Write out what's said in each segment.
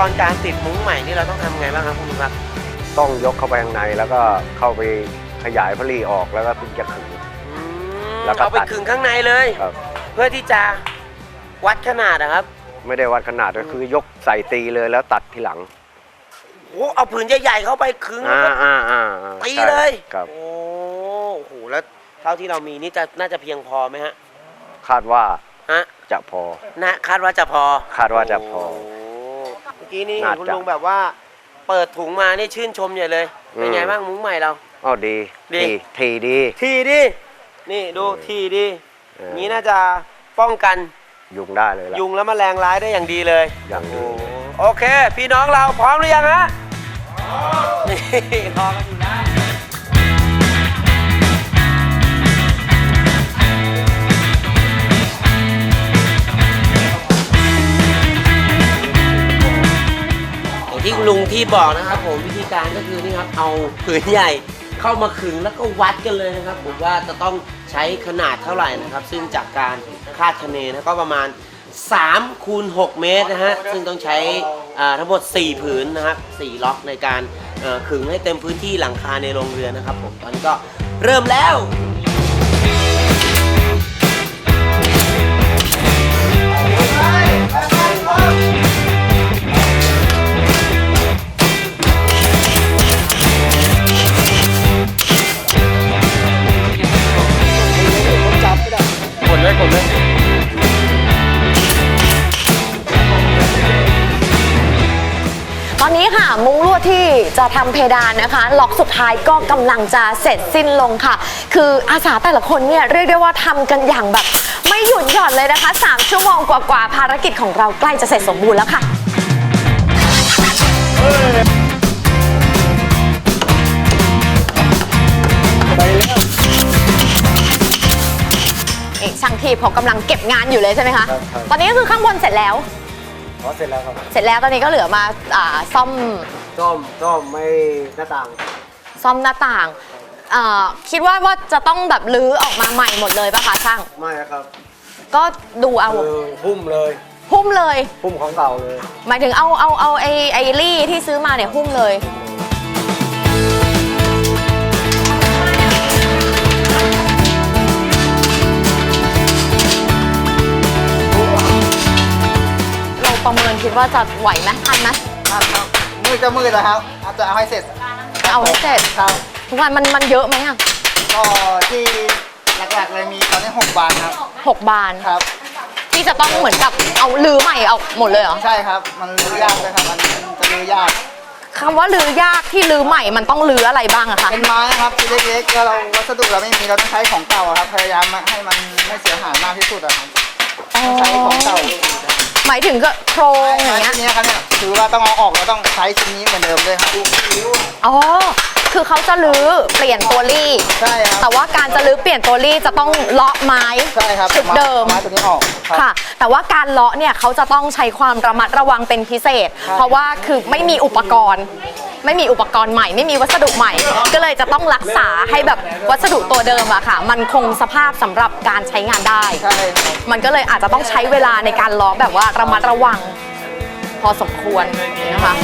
เราต้องทำไงบ้างครับคุณลุงครับ ต้องยกเข้าไปข้างในแล้วก็เข้าไปขยายผลีออกแล้วก็ถึงจะขึง อืมแล้วก็เอาไปตัดขึงข้างในเลย ครับ เพื่อที่จะวัดขนาดนะครับไม่ได้วัดขนาดก็คือยกใส่ตีเลยแล้วตัดทีหลังโอ้เอาผืนใหญ่ๆเข้าไปขึงอ่าแล้วก็อ่าอ่าอ่าตีใช่เลยครับ โอ้โหแล้วเท่าที่เรามีนี่จะน่าจะเพียงพอไหมฮะคาดว่าฮะจะพอ นะคาดว่าจะพอคาดว่าจะพอโเมื่อ กี้นี่น่าคุณจะลุงแบบว่า เปิดถุงมานี่ชื่นชมใหญ่เลย เป็นไงอืมบ้างมุ้งใหม่เราอ้าวดีดี ทีทีดี ทีดิ นี่ดูทีดิเออนี้น่าจะป้องกันยุงได้เลยละยุงและแมลงร้ายได้อย่างดีเลยอย่างดี โอเค พี่น้องเราพร้อมหรือยังฮะนี่รอกันอยู่นะอย่ คุณลุงที่บอกนะครับผมวิธีการก็คือนี่ครับเอาผืนใหญ่เข้ามาขึงแล้วก็วัดกันเลยนะครับผมว่าจะต้องใช้ขนาดเท่าไหร่นะครับ ซึ่งจากการคาดคะเนนะก็ประมาณ3คูณ6เมตรนะฮะซึ่งต้องใช้ทั้งหมด 4 ผืนนะครับ4ล็อกในการขึงให้เต็มพื้นที่หลังคาในโรงเรือนนะครับผมตอนนี้ก็เริ่มแล้ว ที่จะทำเพดานนะคะ ล็อกสุดท้ายก็กำลังจะเสร็จสิ้นลงค่ะ คืออาสาแต่ละคนเนี่ยเรียกได้ว่าทำกันอย่างแบบ ไม่หยุดหย่อนเลยนะคะ 3 ชั่วโมงกว่าๆภารกิจของเราใกล้จะเสร็จสมบูรณ์แล้วค่ะเอกช่างทีพเขากำลังเก็บงานอยู่เลยใช่ไหมคะ ครับครับ ตอนนี้ก็คือข้างบนเสร็จแล้วพอเสร็จแล้วครับ เสร็จแล้วตอนนี้ก็เหลือมาอ่าซ่อม ส้มส้มไม่หน้าต่าง ซ่อมหน้าต่างเอ่อคิดว่าว่าจะต้องแบบรื้อออกมาใหม่หมดเลยปะคะช่าง ไม่ครับก็ดูเอาคือหุ้มเลยหุ้มเลย หุ้มของเก่าเลย หมายถึงเอาเอาเอาไอไอรี่ที่ซื้อมาเนี่ยหุ้มเลย เราประเมินคิดว่าจะไหวไหมทันไหม ครับครับ มืดก็มืดแล้วครับอาจจะเอาให้เสร็จเอาให้เสร็จครับทุกวันมันมันเยอะไหมอะก็ที่หลักๆเลยมีตอนนี้หกบานครับหกบานครับที่จะต้องเหมือนกับเอาลือใหม่เอาหมดเลยเหรอใช่ครับ มันรื้อยากเลยครับมันจะรื้อยากคำว่าลือยากที่ลือใหม่มันต้องลืออะไรบ้างอะคะเป็นไม้ครับที่เล็กๆแล้วเราวัสดุเราไม่มีเราต้องใช้ของเก่าอะครับพยายามให้มันไม่เสียหายมากที่สุดอะครับอ๋อใช้ของเก่า หมายถึงก็โครงอไม้ย่างเงี้ยชิ้นนี้ครับเนี่ยถือว่าต้องเอาออกเราต้องใช้ชิ้นนี้เหมือนเดิมเลยครับอ๋อคือเขาจะลื้อเปลี่ยนตัวรี่ใช่ครับแต่ว่าการจะลื้อเปลี่ยนตัวรี่จะต้องเลาะไม้ใช่ครับชุดเดิมไม้ตัวนี้ออกครับค่ะ แต่ว่าการเลาะเนี่ยเขาจะต้องใช้ความระมัดระวังเป็นพิเศษใช่เพราะว่าคือไม่มีอุปกรณ์ ไม่มีอุปกรณ์ใหม่ ไม่มีวัสดุใหม่ ก็เลยจะต้องรักษาให้แบบวัสดุตัวเดิมอะค่ะ มันคงสภาพสำหรับการใช้งานได้ ใช่ครับมันก็เลยอาจจะต้องใช้เวลาในการเลาะแบบว่าระมัดระวัง พอสมควรนะคะ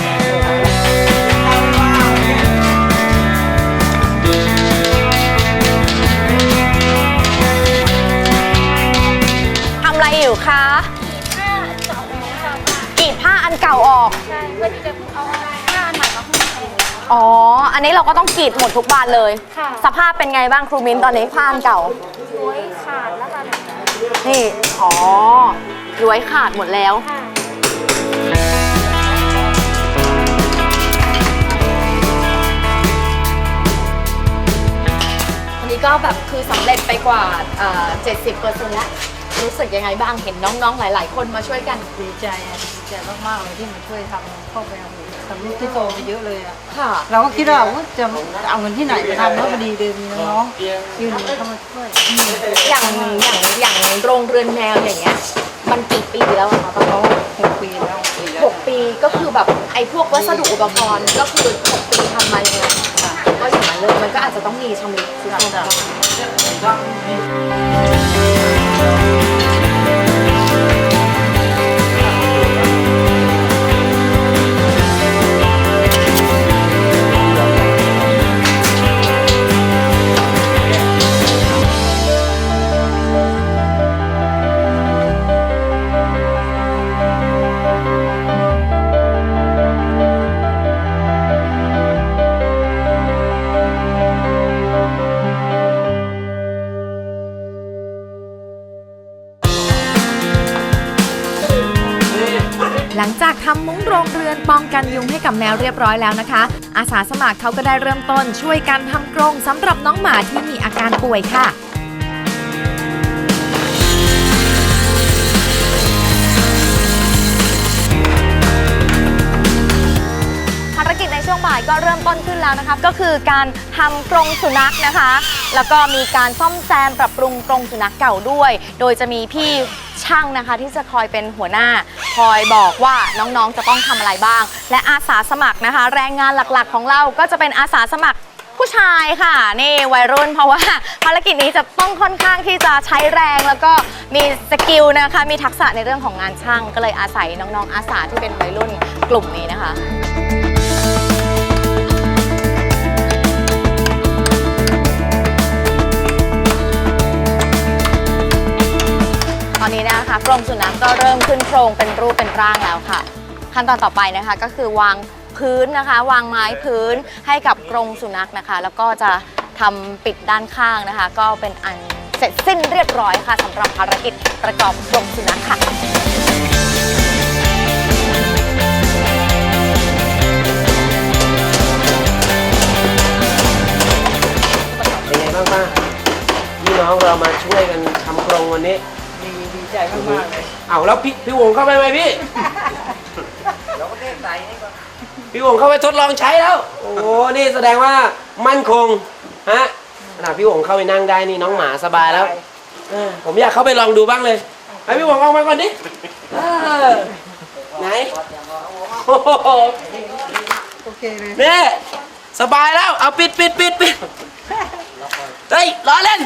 ทำอะไรอยู่คะกรีดผ้าอันเก่าออก อ๋อ อันนี้เราก็ต้องกรีดหมดทุกบานเลย ค่ะ สภาพเป็นไงบ้างครูมิ้นตอนนี้ผ้าอันเก่าสวยขาดแล้วกันนี่ อ๋อย้วยขาดหมดแล้ว ค่ะอันนี้ก็แบบคือสำเร็จไปกว่าเอ่อ70เปอร์เซ็นต์แล้วรู้สึกยังไงบ้างเห็นน้องๆหลาย ๆ คนมาช่วยกัน ดีใจอะดีใจมากๆเลยที่มาช่วยทำเข้าไปเอา ทำลูกที่โตไปเยอะเลยอะค่ะ เราก็คิดว่าว่าจะจะเอาเงินที่ไหนไปทำแล้วพอดีเดินมีน้องๆยืนเข้ามาช่วยอย่างอย่างอย่างโรงเรือนแมวอย่างเงี้ย มันกี่ปีแล้วอะคะป้าเขาหกปีแล้วหกปีก็คือแบบไอ้พวกวัสดุอุปกรณ์ก็คือหกปีทำมาอย่างเงี้ยก็อย่างนั้นเลยมันก็อาจจะต้องมีชำรุดทุกคนบ้าง หลังจากทำมุ้งโรงเรือนป้องกันยุงให้กับแมวเรียบร้อยแล้วนะคะ อาสาสมัครเขาก็ได้เริ่มต้นช่วยกันทำกรงสำหรับน้องหมาที่มีอาการป่วยค่ะภารกิจในช่วงบ่ายก็เริ่มต้นขึ้นแล้วนะคะก็คือการทำกรงสุนัขนะคะ แล้วก็มีการซ่อมแซมปรับปรุงกรงสุนัขเก่าด้วย โดยจะมีพี่ ช่างนะคะ ที่จะคอยเป็นหัวหน้า คอยบอกว่าน้องๆจะต้องทำอะไรบ้าง และอาสาสมัครนะคะ แรงงานหลักๆ ของเราก็จะเป็นอาสาสมัครผู้ชายค่ะนี่วัยรุ่นเพราะว่าภารกิจนี้จะต้องค่อนข้างที่จะใช้แรงแล้วก็มีสกิลนะคะ มีทักษะในเรื่องของงานช่าง ก็เลยอาศัยน้องๆอาสาที่เป็นวัยรุ่นกลุ่มนี้นะคะ อนนี้นะคะกรงสุนัขก็เริ่มขึ้นโครงเป็นรูปเป็นร่างแล้วค่ะ ขั้นตอนต่อไปนะคะก็คือวางพื้นนะคะ วางไม้พื้นให้กับกรงสุนัขนะคะ แล้วก็จะทำปิดด้านข้างนะคะ ก็เป็นอันเสร็จสิ้นเรียบร้อยค่ะสำหรับภารกิจประกอบกรงสุนัขค่ะเป็นไงบ้างป้าพี่น้องเรามาช่วยกันทำกรงวันนี้ ดีดีใจมากๆเลยเอาแล้วพี่พี่วงเข้าไปไหมพี่เราก็เทใส่นี่ก็พี่วงเข้าไปทดลองใช้แล้ว โอ้โหนี่แสดงว่ามั่นคงฮะขนาดพี่วงเข้าไปนั่งได้นี่น้องหมาสบายแล้วเออผมอยากเข้าไปลองดูบ้างเลยไปพี่วงออกมาก่อนดิเออไหนโอ้โหโอเคเลยนี่สบายแล้วเอาปิดปิดปิดปิดเฮ้ยล้อเล่น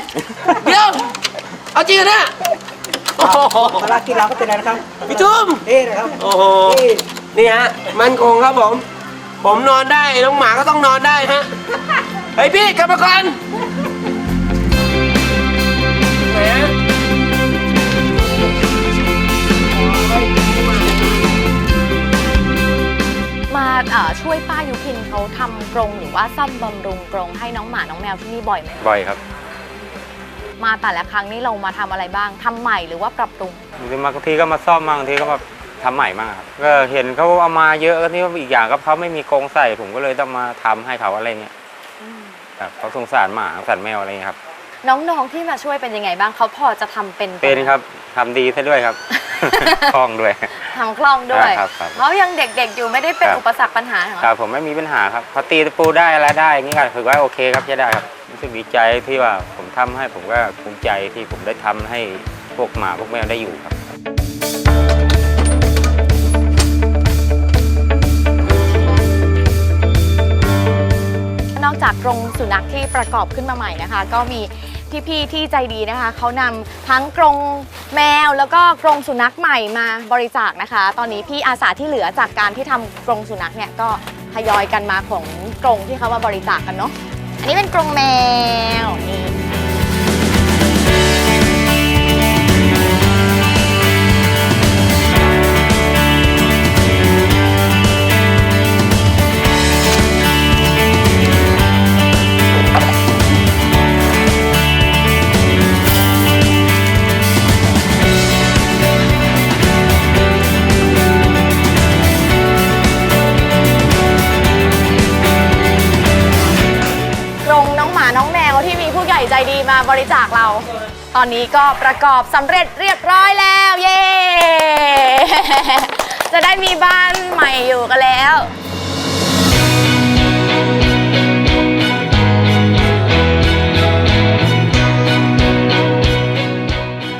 เดี๋ยวเอาจริงเหรอเนี่ย โอ้โหภารกิจเราก็เป็นอะไรนะครับพี่ทุ่มเอ๊ะนะครับโอ้โหนี่ฮะมันคงครับผม ผมนอนได้น้องหมาก็ต้องนอนได้ฮะเฮ้ยพี่กลับมาก่อนไหนฮะมาเอ่อช่วยป้ายุพินเขาทำกรงหรือว่าซ่อมบำรุงกรงให้น้องหมาน้องแมวที่นี่บ่อยไหมบ่อยครับ มาแต่ละครั้งนี้เรามาทำอะไรบ้างทำใหม่หรือว่าปรับปรุง บางทีก็มาซ่อมบางทีก็มาทำใหม่บ้างครับก็เห็นเขาเอามาเยอะก็นี่อีกอย่างก็เขาไม่มีกรงใส่ผมก็เลยต้องมาทำให้เขาอะไรเงี้ยครับเขาสงสารหมาสงสารแมวอะไรเงี้ยครับ น้องๆที่มาช่วยเป็นยังไงบ้างเขาพอจะทำเป็นเป็นครับทำดีซะด้วยครับ คล่องด้วย ทำคล่องด้วยครับครับเขายังเด็กๆอยู่ไม่ได้เป็นครับ อุปสรรคปัญหาเหรอครับผมไม่มีปัญหาครับเขาตีตะปูได้อะไรได้อย่างนี้ก็ถือว่าโอเคครับใช้ได้ครับรู้สึกดีใจที่ว่าผม ทำให้ผมก็ภูมิใจที่ผมได้ทำให้พวกหมาพวกแมวได้อยู่ครับนอกจากกรงสุนัขที่ประกอบขึ้นมาใหม่นะคะ ก็มีพี่ๆที่ใจดีนะคะเขานำทั้งกรงแมวแล้วก็กรงสุนัขใหม่มาบริจาคนะคะ ตอนนี้พี่อาสาที่เหลือจากการที่ทำกรงสุนัขเนี่ยก็ทยอยกันมาของกรงที่เขามาบริจาคกันเนาะอันนี้เป็นกรงแมวนี่ ตอนนี้ก็ประกอบสำเร็จเรียบร้อยแล้ว เย้ จะได้มีบ้านใหม่อยู่กันแล้ว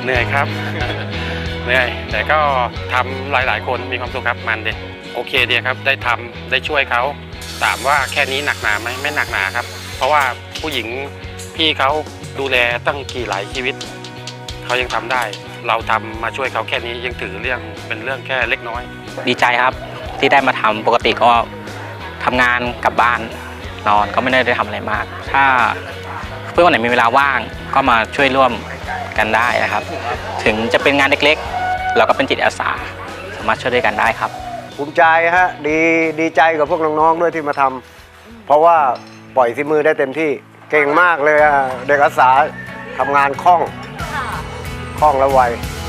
เหนื่อยครับ เหนื่อย แต่ก็ทำหลาย ๆ คนมีความสุขครับมันเด็โอเคดีครับ ได้ทำได้ช่วยเขาถามว่าแค่นี้หนักหนาไหมไม่หนักหนาครับ เพราะว่าผู้หญิงพี่เขา ดูแลตั้งกี่หลายชีวิต เขายังทำได้ เราทำมาช่วยเขาแค่นี้ยังถือเรื่องเป็นเรื่องแค่เล็กน้อย ดีใจครับที่ได้มาทำปกติก็ทำงานกลับบ้านนอนก็ไม่ได้ทำอะไรมาก ถ้าเพื่อนวันไหนมีเวลาว่างก็มาช่วยร่วมกันได้นะครับ ถึงจะเป็นงานเล็กๆ เราก็เป็นจิตอาสาสามารถช่วยด้วยกันได้ครับ ภูมิใจฮะดีดีใจกับพวกน้องๆด้วยที่มาทำเพราะว่าปล่อยฝีมือได้เต็มที่ เก่งมากเลยอะเด็กอาสาทำงานคล่องคล่องและไวค